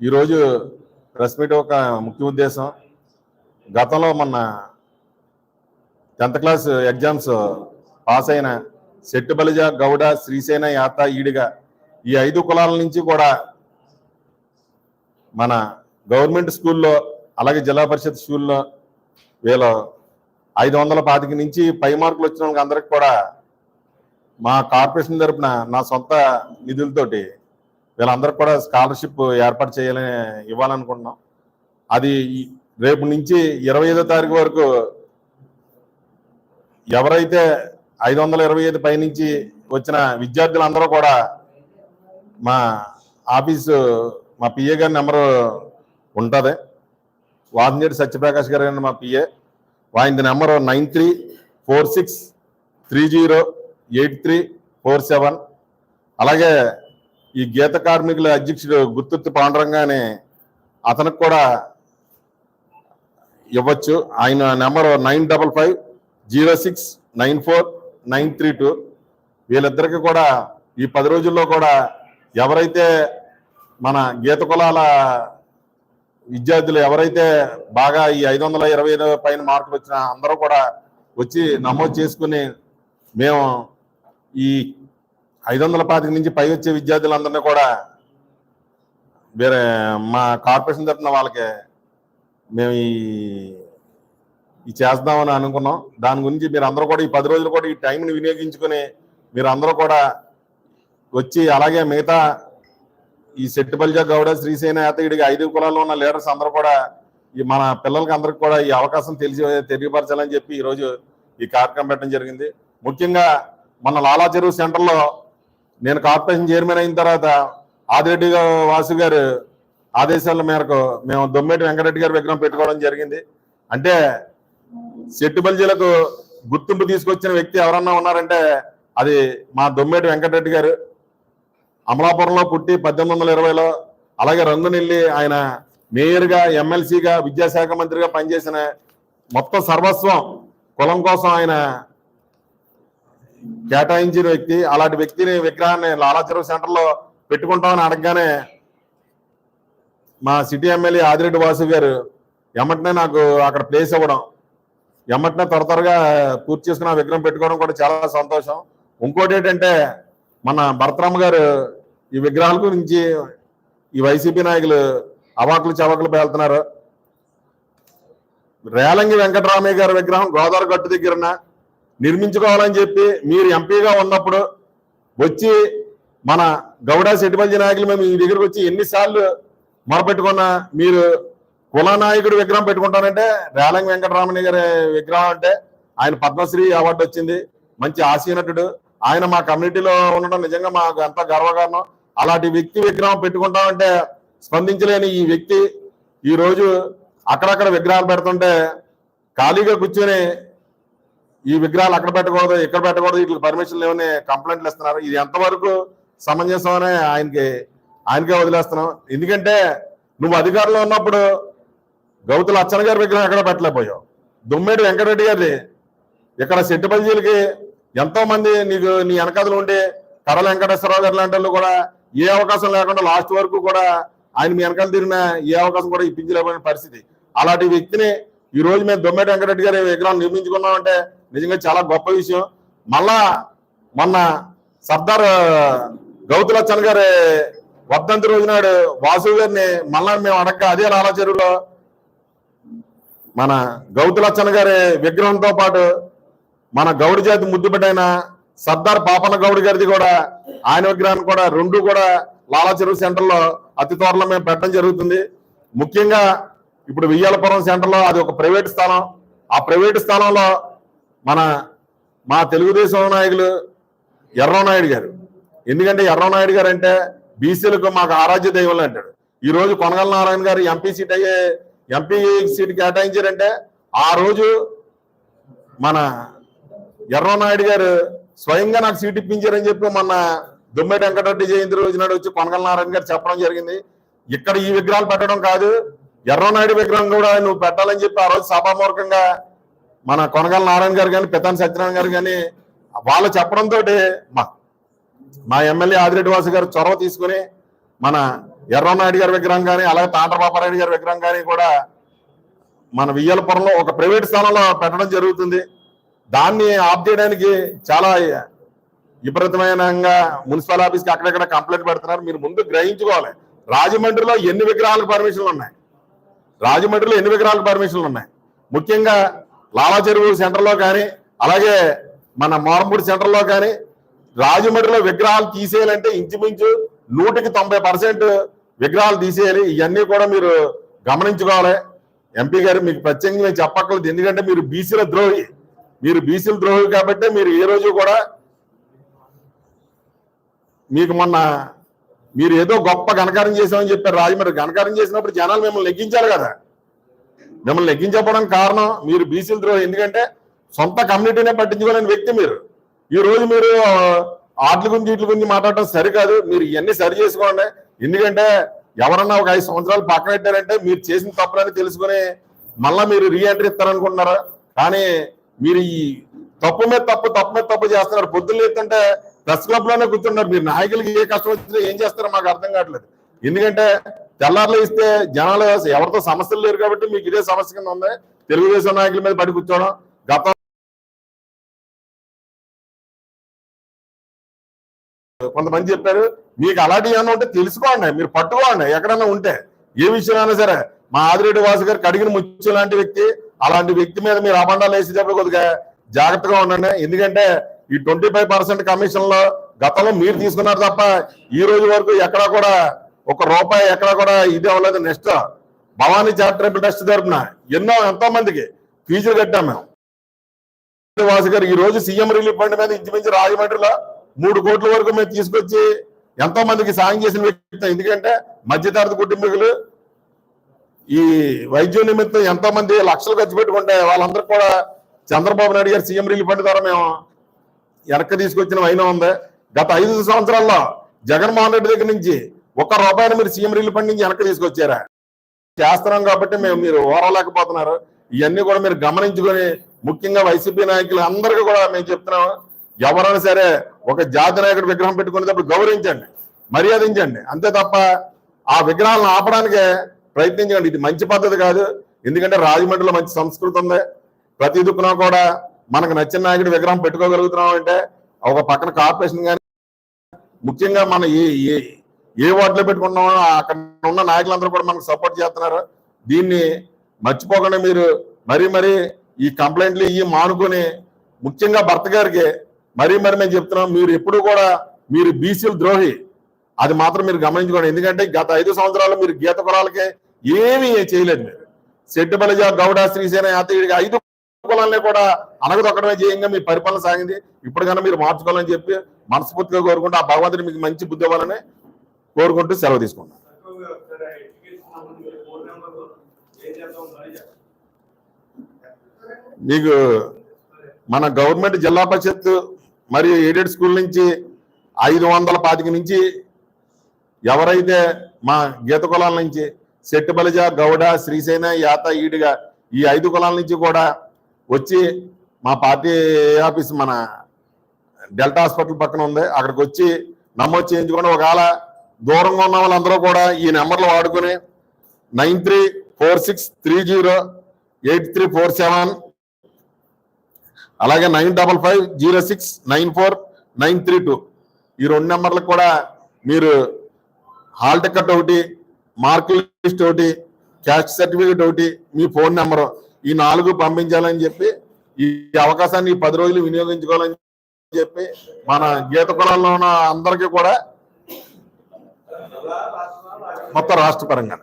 ఈరోజు press meet ఒక ముఖ్య ఉద్దేశం. గతంలో మొన్న టెన్త్ క్లాస్ ఎగ్జామ్స్ పాస్ అయిన శెట్టిబలిజ గౌడ శ్రీసేన యాత ఈడిగా ఈ ఐదు కులాల నుంచి కూడా మన గవర్నమెంట్ స్కూల్లో అలాగే జిల్లా పరిషత్ స్కూల్లో వీళ్ళు ఐదు వందల పాతిక నుంచి పై మార్కులు వచ్చిన వాళ్ళకి అందరికి కూడా మా కార్పొరేషన్ తరపున నా సొంత నిధులతోటి వీళ్ళందరికీ కూడా స్కాలర్షిప్ ఏర్పాటు చేయాలని ఇవ్వాలనుకుంటున్నాం. అది రేపు నుంచి ఇరవై ఐదో తారీఖు వరకు ఎవరైతే ఐదు వందల ఇరవై ఐదు పైనుంచి వచ్చిన విద్యార్థులందరూ కూడా మా ఆఫీసు మా పిఏ గారి నెంబరు ఉంటుంది. వాసంజేటి సత్యప్రకాష్ గారు మా PA. వాయింది number nine three four six three zero eight three four seven. అలాగే ఈ గీత కార్మికుల అధ్యక్షుడు గుర్తుర్తి పాండరంగానే అతనికి కూడా ఇవ్వచ్చు. ఆయన number nine double five zero six nine four nine three two. వీళ్ళిద్దరికి కూడా ఈ పది రోజుల్లో కూడా ఎవరైతే మన గీత కులాల విద్యార్థులు ఎవరైతే బాగా ఈ ఐదు వందల ఇరవై ఐదు పైన మార్కులు వచ్చిన అందరూ కూడా వచ్చి నమోదు చేసుకుని మేము ఈ ఐదు వందల పాతిక నుంచి పై వచ్చే విద్యార్థులందరినీ కూడా వేరే మా కార్పొరేషన్ తరఫున వాళ్ళకి మేము ఈ ఈ చేద్దామని అనుకున్నాం. దాని గురించి మీరు అందరూ కూడా ఈ పది రోజులు కూడా ఈ టైంని వినియోగించుకొని మీరు అందరూ కూడా వచ్చి అలాగే మిగతా ఈ సెట్టిబల్జ గౌడ శ్రీసేన యాతగిడికి ఐదు కులాల్లో ఉన్న లీడర్స్ అందరూ కూడా ఈ మన పిల్లలకి అందరికి కూడా ఈ అవకాశం తెలిసి తెలియపరచాలని చెప్పి ఈరోజు ఈ కార్యక్రమం పెట్టడం జరిగింది. ముఖ్యంగా మన లాలా చెరువు సెంటర్లో నేను కార్పొరేషన్ చైర్మన్ అయిన తర్వాత ఆదిరెడ్డి వాసు గారు ఆదేశాల మేరకు మేము దొమ్మేటి వెంకటరెడ్డి గారి విగ్రహం పెట్టుకోవడం జరిగింది. అంటే సెట్టుబల్జీలకు గుర్తింపు తీసుకొచ్చిన వ్యక్తి ఎవరన్నా ఉన్నారంటే అది మా దొమ్మేటి వెంకటరెడ్డి గారు. అమలాపురంలో పుట్టి పద్దెనిమిది వందల ఇరవైలో అలాగే రంగునెల్లి ఆయన మేయర్గా ఎమ్మెల్సీగా విద్యాశాఖ మంత్రిగా పనిచేసిన మొత్తం సర్వస్వం కులం కోసం ఆయన కేటాయించిన వ్యక్తి అలాంటి వ్యక్తిని విగ్రహాన్ని లాలాచెరువు సెంటర్లో పెట్టుకుంటామని అడగగానే మా సిటీ ఎమ్మెల్యే ఆదిరెడ్డి వాసు గారు ఎమ్మటనే నాకు అక్కడ ప్లేస్ ఇవ్వడం. ఎమ్మటనే త్వర త్వరగా పూర్తి చేసుకుని విగ్రహం పెట్టుకోవడం కూడా చాలా సంతోషం. ఇంకోటి ఏంటంటే మన భరతరామ గారు ఈ విగ్రహాల గురించి ఈ వైసీపీ నాయకులు అవాకులు చవాకులు పేలుతున్నారు. రేలంగి వెంకటరామయ్య గారి విగ్రహం గోదావరి గట్టు దగ్గరన నిర్మించుకోవాలని చెప్పి మీరు ఎంపీగా ఉన్నప్పుడు వచ్చి మన గౌడ సెటిబల్జీ నాయకులు మేము ఈ దగ్గరకు వచ్చి ఎన్నిసార్లు మొరపెట్టుకున్నా మీరు కుల నాయకుడు విగ్రహం పెట్టుకుంటానంటే రేలంగి వెంకటరామణి గారి విగ్రహం అంటే ఆయన పద్మశ్రీ అవార్డు వచ్చింది మంచి ఆశీనటుడు. ఆయన మా కమ్యూనిటీలో ఉండడం నిజంగా మాకు ఎంత గర్వకారణం. అలాంటి వ్యక్తి విగ్రహం పెట్టుకుంటామంటే స్పందించలేని ఈ వ్యక్తి ఈ రోజు అక్కడక్కడ విగ్రహాలు పెడుతుంటే ఖాళీగా కూర్చొని ఈ విగ్రహాలు అక్కడ పెట్టకూడదు ఇక్కడ పెట్టకూడదు వీటికి పర్మిషన్ లేవని కంప్లైంట్లు ఇస్తున్నారు. ఇది ఎంతవరకు సమంజసం అని ఆయనకి ఆయనకే వదిలేస్తున్నాం. ఎందుకంటే నువ్వు అధికారంలో ఉన్నప్పుడు గౌతుల అచ్చన గారి విగ్రహం ఎక్కడ పెట్టలేకపోయావు? దుమ్మేటి వెంకటరెడ్డి గారి ఇక్కడ సెట్టుబల్జీలకి ఎంతో మంది నీకు నీ వెనకదలు ఉండి కడల వెంకటేశ్వరరావు గారు లాంటి వాళ్ళు కూడా ఏ అవకాశం లేకుండా లాస్ట్ వరకు కూడా ఆయన మీ వెనకాల తిరిగిన ఏ అవకాశం కూడా ఇప్పించలేకపోయిన పరిస్థితి. అలాంటి వ్యక్తిని ఈ రోజు మేము దొమ్మేటి వెంకటరెడ్డి గారి విగ్రహం నిర్మించుకున్నామంటే నిజంగా చాలా గొప్ప విషయం. మళ్ళా మొన్న సర్దార్ గౌతులచ్చన్ గారి వర్ధంతి రోజునాడు వాసు గారిని మళ్ళా మేము అడగ అదే లాలా చెరువులో మన గౌతులచ్చన్ గారి విగ్రహంతో పాటు మన గౌడి జాతి ముద్దుబిడ్డైన సర్దార్ పాపన్న గౌడ్ గారిది కూడా ఆయన విగ్రహాన్ని కూడా రెండు కూడా లాలా చెరువు సెంటర్లో అతి త్వరలో మేము పెట్టడం జరుగుతుంది. ముఖ్యంగా ఇప్పుడు వియ్యాలపురం సెంటర్లో అది ఒక ప్రైవేట్ స్థానం ఆ ప్రైవేట్ స్థానంలో మన మా తెలుగుదేశం నాయకులు ఎర్రనాయుడు గారు. ఎందుకంటే ఎర్రనాయుడు గారు అంటే బీసీలకు మాకు ఆరాధ్య దైవం అంటాడు. ఈ రోజు కొనగల నారాయణ గారు ఎంపీ సీట్ అయ్యే ఎంపీ సీట్ కేటాయించారంటే ఆ రోజు మన ఎర్రనాయుడు గారు స్వయంగా నాకు సీట్ ఇప్పించారని చెప్పి మొన్న దుమ్మేటి వెంకటరెడ్డి జయంతి రోజు నాడు వచ్చి కొనగల నారాయణ గారు చెప్పడం జరిగింది. ఇక్కడ ఈ విగ్రహాలు పెట్టడం కాదు ఎర్రనాయుడు విగ్రహం కూడా నువ్వు పెట్టాలని చెప్పి ఆ రోజు సభామూర్ఖంగా మన కొనగల నారాయణ గారు కానీ పితాని సత్యనారాయణ గారు కానీ వాళ్ళు చెప్పడంతో మా మా ఎమ్మెల్యే ఆదిరెడ్డి వాసు గారు చొరవ తీసుకుని మన ఎర్రనాయుడు గారి విగ్రహం కానీ అలాగే తాండ్రబాపారెడ్డి గారి విగ్రహం కానీ కూడా మన వియ్యలపురంలో ఒక ప్రైవేట్ స్థానంలో పెట్టడం జరుగుతుంది. దాన్ని ఆఫ్ చేయడానికి చాలా విపరీతమైనంగా మున్సిపల్ ఆఫీస్కి అక్కడెక్కడ కంప్లైంట్ పెడుతున్నారు. మీరు ముందు గ్రహించుకోవాలి. రాజమండ్రిలో ఎన్ని విగ్రహాలకు పర్మిషన్లు ఉన్నాయి? రాజమండ్రిలో ఎన్ని విగ్రహాలకు పర్మిషన్లు ఉన్నాయి? ముఖ్యంగా లావా చెరువు సెంటర్లో కానీ అలాగే మన మోరంపూడి సెంటర్లో కానీ రాజమండ్రిలో విగ్రహాలు తీసేయాలంటే ఇంచుమించు నూటికి తొంభై పర్సెంట్ విగ్రహాలు తీసేయాలి. ఇవన్నీ కూడా మీరు గమనించుకోవాలి. ఎంపీ గారు మీకు ప్రత్యేకంగా నేను చెప్పక్కర్లేదు. ఎందుకంటే మీరు బీసీల ద్రోహి. మీరు బీసీల ద్రోహి కాబట్టి మీరు ఏ రోజు కూడా మీకు మొన్న మీరు ఏదో గొప్ప ఘనకారం చేసామని చెప్పారు రాజమండ్రి. ఘనకారం చేసినప్పుడు జనాలు మిమ్మల్ని లెగ్గించారు కదా. మిమ్మల్ని లెగ్గించకపోవడానికి కారణం మీరు బీసీల ద్రోహం. ఎందుకంటే సొంత కమ్యూనిటీనే పట్టించుకోలేని వ్యక్తి మీరు. ఈ రోజు మీరు ఆటల గురించి వీటి గురించి మాట్లాడటం సరికాదు. మీరు ఇవన్నీ సరి చేసుకోండి. ఎందుకంటే ఎవరన్నా ఒక ఐదు సంవత్సరాలు పక్కన పెట్టారంటే మీరు చేసిన తప్పులని తెలుసుకుని మళ్ళా మీరు రీఎంట్రీ ఇస్తారనుకుంటున్నారు? కానీ మీరు ఈ తప్పు మీద తప్పు తప్పు మీద తప్పు చేస్తున్నారు. పొద్దున్న ఎత్తుంటే ప్రెస్ క్లబ్లోనే కూర్చున్నారు మీరు నాయకులకి ఏ కష్టం వచ్చినా ఏం చేస్తారో మాకు అర్థం కావట్లేదు. ఎందుకంటే తెల్లారులు ఇస్తే జనాలు ఎవరితో సమస్యలు లేరు కాబట్టి మీకు ఇదే సమస్య కింద ఉంది. తెలుగుదేశం నాయకుల మీద పడి కూర్చోవడం గతం కొంతమంది చెప్పారు మీకు అలాంటివి ఏమైనా ఉంటే తెలుసుకోండి మీరు పట్టుకోండి ఎక్కడన్నా ఉంటే. ఏ విషయంలో సరే మా ఆదిరెడ్డి వాసు గారికి అడిగిన ముచ్చు లాంటి వ్యక్తి అలాంటి వ్యక్తి మీద మీరు అబండాలు వేసేటప్పుడు కొద్దిగా జాగ్రత్తగా ఉండండి. ఎందుకంటే ఈ ట్వంటీ ఫైవ్ పర్సెంట్ కమిషన్లో గతంలో మీరు తీసుకున్నారు తప్ప ఈ రోజు వరకు ఎక్కడా కూడా ఒక రూపాయి ఎక్కడ కూడా ఇది అవ్వలేదు. నెక్స్ట్ భవానీ చారిటబుల్ ట్రస్ట్ తరపున ఎన్నో ఎంతో మందికి ఫీజులు కట్టాం మేము. వాసు గారు ఈ రోజు సీఎం రిలీఫ్ ఫండ్ మీద ఇంచుమించు రాజమండ్రిలో మూడు కోట్ల వరకు మేము తీసుకొచ్చి ఎంతో మందికి సాయం చేసిన వ్యక్తి ఎందుకంటే మధ్యతరగతి కుటుంబీకులు ఈ వైద్యం నిమిత్తం ఎంతో మంది లక్షలు ఖర్చు పెట్టుకుంటే వాళ్ళందరూ కూడా చంద్రబాబు నాయుడు గారు సీఎం రిలీఫ్ ఫండ్ ద్వారా మేము వెనక్కి తీసుకొచ్చిన వైనం ఉంది. గత ఐదు సంవత్సరాల్లో జగన్మోహన్ రెడ్డి దగ్గర నుంచి ఒక్క రూపాయిని మీరు సీఎం రిలీఫ్ ఫండ్ నుంచి వెనక్కి తీసుకొచ్చారా? చేస్తున్నాం కాబట్టి మేము మీరు ఓరలేకపోతున్నారు. ఇవన్నీ కూడా మీరు గమనించుకొని ముఖ్యంగా వైసీపీ నాయకులు అందరికీ కూడా మేము చెప్తున్నాం. ఎవరైనా సరే ఒక జాతి నాయకుడు విగ్రహం పెట్టుకునేటప్పుడు గౌరవించండి మర్యాదించండి. అంతే తప్ప ఆ విగ్రహాలను ఆపడానికే ప్రయత్నించండి ఇది మంచి పద్ధతి కాదు. ఎందుకంటే రాజమండ్రిలో మంచి సంస్కృతి ఉంది. ప్రతి దుక్కున కూడా మనకు నచ్చిన నాయకుడి విగ్రహం పెట్టుకోగలుగుతున్నాం అంటే ఒక పక్కన కార్పొరేషన్ కానీ ముఖ్యంగా మన ఏ ఏ వార్డులో పెట్టుకున్నామో అక్కడ ఉన్న నాయకులందరూ కూడా మనకు సపోర్ట్ చేస్తున్నారు? దీన్ని మర్చిపోకుండా మీరు మరీ మరీ ఈ కంప్లైంట్లు ఇవి మానుకొని ముఖ్యంగా భర్త గారికి మరీ మరి మేము చెప్తున్నాం మీరు ఎప్పుడు కూడా మీరు బీసీలు ద్రోహి. అది మాత్రం మీరు గమనించుకోండి. ఎందుకంటే గత ఐదు సంవత్సరాలు మీరు గీత కులాలకే ఏమీ చేయలేదు మీరు. సెట్టుబలిజ గౌడ శ్రీసేన యాత్రిక ఐదు కులాలని కూడా అనగదొక్కడమే చేయంగా మీ పరిపాలన సాగింది. ఇప్పటికన్నా మీరు మార్చుకోవాలని చెప్పి మనస్ఫూర్తిగా కోరుకుంటే ఆ భగవంతుడి మీకు మంచి బుద్ధి ఇవ్వాలని కోరుకుంటూ సెలవు తీసుకుంటాం మీకు మన గవర్నమెంట్ జిల్లా పరిషత్ మరియు ఎయిడెడ్ స్కూల్ నుంచి ఐదు వందల పాతిక నుంచి ఎవరైతే మా గీత కులాల నుంచి సెట్టుబలిజ గౌడ శ్రీసేన యాత ఈడిగా ఈ ఐదు కులాల నుంచి కూడా వచ్చి మా పార్టీ ఆఫీస్ మన డెల్టా హాస్పిటల్ పక్కన ఉంది. అక్కడికి వచ్చి నమోదు చేయించుకొని ఒకవేళ దూరంగా ఉన్న వాళ్ళందరూ కూడా ఈ నెంబర్లు వాడుకుని nine three four six three zero eight three four seven అలాగే nine double five zero six nine four nine three two. ఈ రెండు నెంబర్లకు కూడా మీరు హాల్ టికెట్ ఒకటి మార్క్ లిస్ట్ ఒకటి క్యాస్ట్ సర్టిఫికేట్ ఒకటి మీ ఫోన్ నెంబరు ఈ నాలుగు పంపించాలని చెప్పి ఈ అవకాశాన్ని పది రోజులు వినియోగించుకోవాలని చెప్పి మన గీత కులాల్లో ఉన్న అందరికీ కూడా మొత్తం రాష్ట్ర పరంగా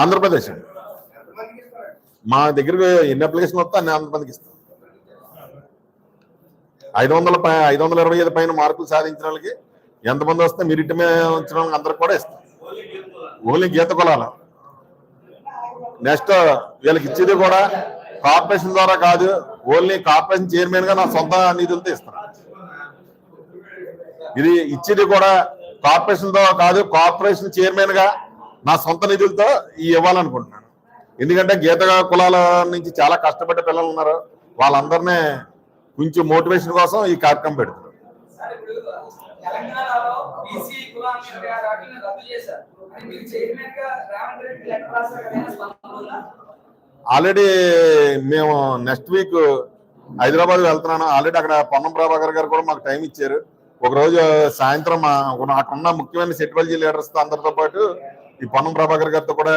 ఆంధ్రప్రదేశ్ అండి. మా దగ్గరకు ఎన్ని అప్లికేషన్ వస్తే అన్ని ఆంధ్రప్రదేశ్కి ఇస్తాం. ఐదు వందల పై ఐదు వందల ఇరవై ఐదు పైన మార్కులు సాధించిన వాళ్ళకి ఎంతమంది వస్తే మెరిట్ మీద వచ్చిన వాళ్ళకి అందరికి కూడా ఇస్తాం. ఓన్లీ గీత కులాల. నెక్స్ట్ వీళ్ళకి ఇచ్చేది కూడా కార్పొరేషన్ ద్వారా కాదు ఓన్లీ కార్పొరేషన్ చైర్మన్గా నా సొంత నిధులతో ఇస్తాను ఇది ఇచ్చేది కూడా కార్పొరేషన్తో కాదు కార్పొరేషన్ చైర్మన్గా నా సొంత నిధులతో ఇవ్వాలనుకుంటున్నాను. ఎందుకంటే గీత కులాల నుంచి చాలా కష్టపడ్డ పిల్లలు ఉన్నారు. వాళ్ళందరినీ కొంచెం మోటివేషన్ కోసం ఈ కార్యక్రమం పెడుతున్నారు తెలంగాణలో ఆల్రెడీ మేము నెక్స్ట్ వీక్ హైదరాబాద్ వెళ్తున్నాను. ఆల్రెడీ అక్కడ పొన్నం ప్రభాకర్ గారు కూడా మాకు టైం ఇచ్చారు. ఒకరోజు సాయంత్రం అక్కడున్న ముఖ్యమైన సెటివల్జీ లీడర్స్ అందరితో పాటు ఈ పొన్నం ప్రభాకర్ గారితో కూడా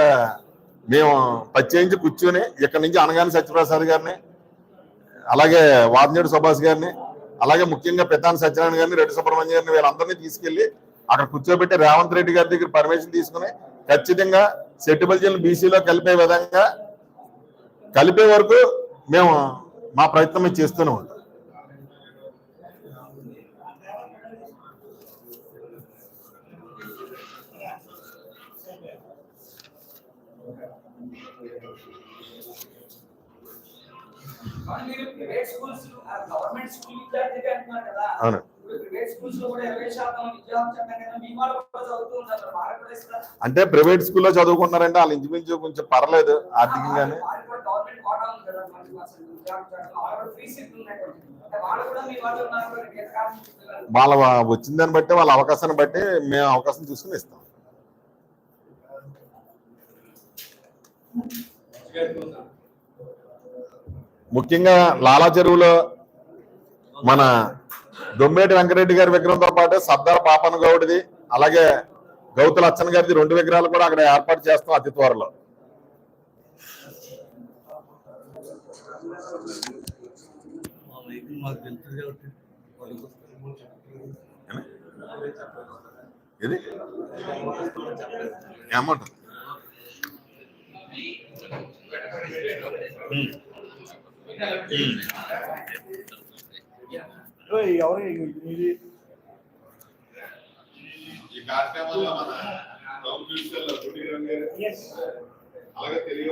మేము పచ్చేయించి కూర్చొని ఇక్కడ నుంచి అనగాని సత్యప్రసాద్ గారిని అలాగే వాదనేడు సుభాష్ గారిని అలాగే ముఖ్యంగా పెత్తాని సత్యనారాయణ గారిని రెడ్డి సుబ్రహ్మణ్యం గారిని వీళ్ళందరినీ తీసుకెళ్ళి అక్కడ కూర్చోబెట్టి రేవంత్ రెడ్డి గారి దగ్గర పర్మిషన్ తీసుకుని ఖచ్చితంగా సెట్టిబల్జీలను బీసీలో కలిపే విధంగా కలిపే వరకు మేము మా ప్రయత్నం చేస్తూనే ఉంటాం. అవును? అంటే ప్రైవేట్ స్కూల్లో చదువుకుంటున్నారంటే వాళ్ళు ఇంచుమించు కొంచెం పర్లేదు ఆర్థికంగానే. కదా మంచి వాళ్ళ వచ్చిన దాన్ని బట్టి వాళ్ళ అవకాశాన్ని బట్టి మేము అవకాశం చూసుకుని ఇస్తాం. ముఖ్యంగా లాలా చెరువులో మన దొమ్మేటి వెంకరెడ్డి గారి విగ్రహంతో పాటు సర్దార్ పాపన్ గౌడిది అలాగే గౌతు లచ్చన్ గారిది రెండు విగ్రహాలు కూడా అక్కడ ఏర్పాటు చేస్తాం అతి త్వరలో మా వెహికల్ మాకు తెలుస్తుంది కాబట్టి ఇది అమౌంట్ ఎవరు ఇది? ఈ కార్యక్రమంలో మన అలాగే తెలియ